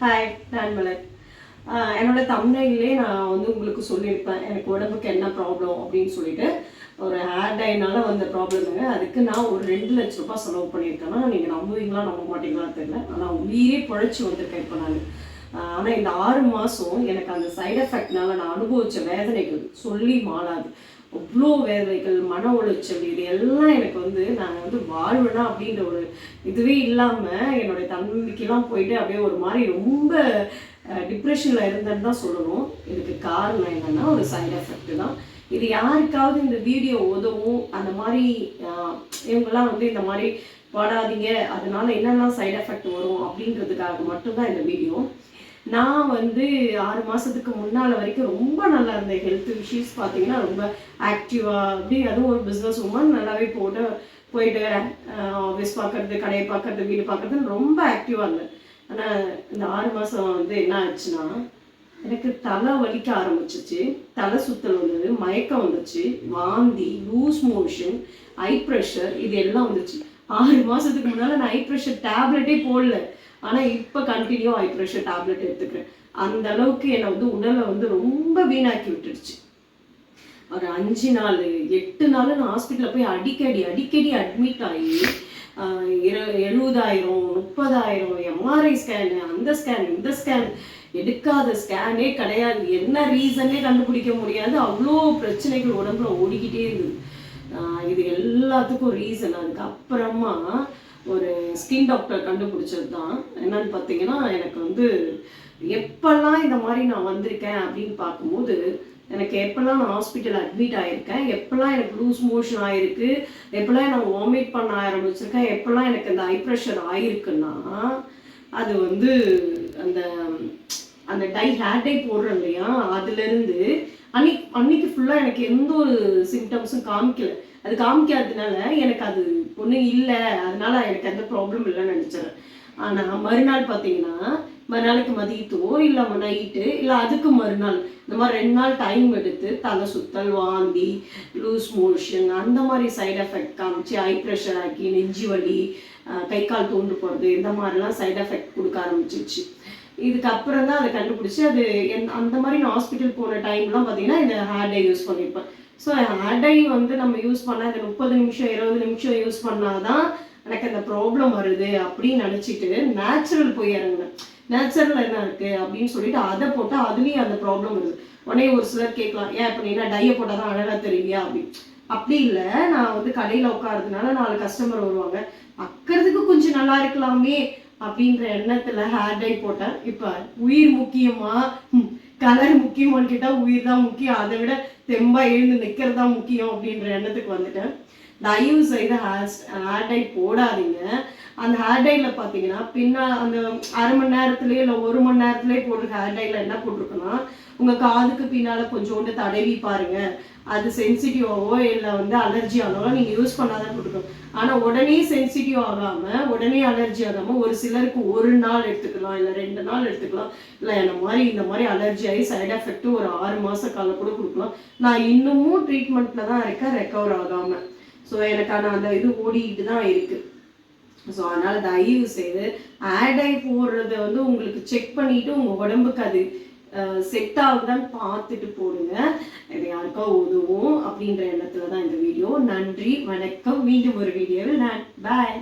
Hi நான் மலர். என்னோட தமிழ்நிலே நான் வந்து உங்களுக்கு சொல்லியிருப்பேன் எனக்கு உடம்புக்கு என்ன ப்ராப்ளம் அப்படின்னு சொல்லிட்டு. ஒரு ஹேர் டைனால வந்த ப்ராப்ளமுங்க அதுக்கு நான் ஒரு ரெண்டு லட்ச ரூபாய் செலவு பண்ணியிருக்கேன்னா நீங்கள் நம்புவீங்களா நம்ப மாட்டீங்களான்னு தெரியல. ஆனால் உயிரே பழைச்சி வந்திருக்கேன் இப்போ நான். ஆனால் இந்த ஆறு மாதம் எனக்கு அந்த சைடு எஃபெக்ட்னால நான் அனுபவித்த வேதனைகள் சொல்லி மாறாது அவ்வளோ வேதனைகள் மன உளைச்சல் இது எல்லாம் எனக்கு வந்து நான் வந்து வாழ்வேனா அப்படின்ற ஒரு இதுவே இல்லாமல் என்னுடைய தன்னம்பிக்கைலாம் போயிட்டு அப்படியே ஒரு மாதிரி ரொம்ப டிப்ரெஷனில் இருந்தேன்னு தான் சொல்லணும். இதுக்கு காரணம் என்னென்னா ஒரு சைடு எஃபெக்ட் தான். இது யாருக்காவது இந்த வீடியோ உதவும் அந்த மாதிரி இவங்கெல்லாம் வந்து இந்த மாதிரி படாதீங்க. அதனால என்னெல்லாம் சைடு எஃபெக்ட் வரும் அப்படின்றதுக்காக மட்டும்தான் இந்த வீடியோ நான் வந்து ஆறு மாதத்துக்கு முன்னால் வரைக்கும் ரொம்ப நல்லா இருந்தேன். ஹெல்த் இஷ்யூஸ் பார்த்தீங்கன்னா ரொம்ப ஆக்டிவாக அப்படி அதுவும் ஒரு பிஸ்னஸ் உமன் நல்லாவே போட்டு போயிட்டு ஆஃபீஸ் பார்க்கறது கடையை பார்க்கறது வீடு பார்க்கறதுன்னு ரொம்ப ஆக்டிவாக இருந்தேன். ஆனால் இந்த ஆறு மாதம் வந்து என்ன ஆச்சுன்னா எனக்கு தலை வலிக்க ஆரம்பிச்சிச்சு தலை சுத்தல் வந்தது மயக்கம் வந்துச்சு வாந்தி லூஸ் மோஷன் ஐ ப்ரெஷர் இது எல்லாம் வந்துச்சு ஆறு மாதத்துக்கு முன்னால் நான் ஐ ப்ரெஷர் டேப்லெட்டே போடல. ஆனால் இப்போ கண்டினியூ ஐ ப்ரெஷர் டேப்லெட் எடுத்துக்கிறேன். அந்த அளவுக்கு என்னை வந்து உடலை வந்து ரொம்ப வீணாக்கி விட்டுடுச்சு. ஒரு அஞ்சு நாள் எட்டு நாள் நான் ஹாஸ்பிட்டலில் போய் அடிக்கடி அடிக்கடி அட்மிட் ஆகி இரு- எழுபதாயிரம் முப்பதாயிரம் எம்ஆர்ஐ ஸ்கேனு அந்த ஸ்கேன் இந்த ஸ்கேன் எடுக்காத ஸ்கேனே கிடையாது. என்ன ரீசனே கண்டுபிடிக்க முடியாது. அவ்வளோ பிரச்சனைகள் உடம்புல ஓடிக்கிட்டே இருந்தது. இது எல்லாத்துக்கும் ரீசன் அதுக்கப்புறமா ஒரு ஸ்கின் டாக்டர் கண்டுபிடிச்சது தான் என்னன்னு பார்த்தீங்கன்னா எனக்கு வந்து எப்பெல்லாம் இந்த மாதிரி நான் வந்திருக்கேன் அப்படின்னு பார்க்கும்போது எனக்கு எப்பெல்லாம் நான் ஹாஸ்பிட்டல் அட்மிட் ஆயிருக்கேன் எப்பெல்லாம் எனக்கு லூஸ் மோஷன் ஆயிருக்கு எப்பெல்லாம் நான் வாமிட் பண்ண ஆரம்பிச்சிருக்கேன் எப்பெல்லாம் எனக்கு அந்த ஐ ப்ரெஷர் ஆயிருக்குன்னா அது வந்து அந்த அந்த டை ஹேர் டை போடுறேன் இல்லையா? அதுலேருந்து அன்னைக்கு அன்னைக்கு ஃபுல்லாக எனக்கு எந்த ஒரு சிம்டம்ஸும் காமிக்கல. அது காமிக்காததுனால எனக்கு அது ஒன்றும் இல்லை. அதனால எனக்கு எந்த ப்ராப்ளம் இல்லைன்னு நினச்சிறேன். ஆனால் மறுநாள் பார்த்தீங்கன்னா மறுநாளைக்கு மதியத்தோ இல்லை நைட்டு இல்லை அதுக்கு மறுநாள் இந்த மாதிரி ரெண்டு நாள் டைம் எடுத்து தலை சுத்தல் வாந்தி லூஸ் மோஷன் அந்த மாதிரி சைடு எஃபெக்ட் காமிச்சு ஐ ப்ரெஷர் ஆக்கி நெஞ்சு வலி கை கால் தோண்டு போகிறது இந்த மாதிரிலாம் சைடு எஃபெக்ட் கொடுக்க ஆரம்பிச்சிச்சு இதுக்கு அப்புறம் தான் அதை கண்டுபிடிச்சி அது என் அந்த மாதிரி நான் ஹாஸ்பிட்டல் போன டைம்லாம் பார்த்தீங்கன்னா இந்த ஹேர் டை யூஸ் பண்ணியிருப்பேன். ஸோ ஹேர் டை வந்து நம்ம யூஸ் பண்ணால் இந்த முப்பது நிமிஷம் இருபது நிமிஷம் யூஸ் பண்ணாதான் எனக்கு அந்த ப்ராப்ளம் வருது அப்படின்னு நினச்சிட்டு நேச்சுரல் போய் இறங்கினேன். நேச்சுரல் என்ன இருக்குது அப்படின்னு சொல்லிட்டு அதை போட்டால் அதுலேயும் அந்த ப்ராப்ளம் வருது. உடனே ஒரு சிலர் கேட்கலாம் ஏன் இப்போ என்ன டையை போட்டால் தான் அழகாக தெரியுயா அப்படின்னு அப்படி இல்லை. நான் வந்து கடையில் உட்காரதுனால நாலு கஸ்டமர் வருவாங்க. அக்கிறதுக்கு கொஞ்சம் நல்லா இருக்கலாமே. அப்படின்ற எண்ணத்துல ஹேர் டை போட்டேன் இப்போ உயிர் முக்கியமா? கலர் முக்கியமான்னு கேட்டால் உயிர் தான் முக்கியம். அதை விட தெம்பா எழுந்து நிற்கிறது தான் முக்கியம் அப்படின்ற எண்ணத்துக்கு வந்துட்டேன். தயவு செய்து ஹேர் ஹேர் டை போடாதீங்க. அந்த ஹேர் டைல பார்த்தீங்கன்னா பின்னா அந்த அரை மணி நேரத்துலேயே இல்லை ஒரு மணி நேரத்துலேயே போடுற ஹேர் டைல என்ன போட்டிருக்குன்னா உங்கள் காதுக்கு பின்னால கொஞ்சோண்டு தடவி பாருங்க. அது சென்சிட்டிவாவோ இல்லை வந்து அலர்ஜி ஆனாலும் நீங்கள் யூஸ் பண்ணாதான் போட்டுக்கணும். ஆனால் உடனே சென்சிட்டிவ் ஆகாமல் உடனே அலர்ஜி ஆகாமல் ஒரு சிலருக்கு ஒரு நாள் எடுத்துக்கலாம் இல்லை ரெண்டு நாள் எடுத்துக்கலாம் இல்லை என்ன மாதிரி இந்த மாதிரி அலர்ஜி ஆகி சைடு எஃபெக்ட் ஒரு ஆறு மாத காலம் கூட கொடுக்கலாம். நான் இன்னமும் ட்ரீட்மெண்ட்டில் தான் இருக்கேன் ரெக்கவர் ஆகாமல் ஸோ எனக்கான அந்த இது ஓடிக்கிட்டு தான் இருக்குது ஸோ அதனால் தயவு செய்து ஆடை போடுறத வந்து உங்களுக்கு செக் பண்ணிவிட்டு உங்கள் உடம்புக்கு அது செட் ஆகுதான்னு பார்த்துட்டு போடுங்க. இது யாருக்கா உதவும் அப்படின்ற எண்ணத்துல தான் இந்த வீடியோ. நன்றி வணக்கம். மீண்டும் ஒரு வீடியோவில் நான் பாய்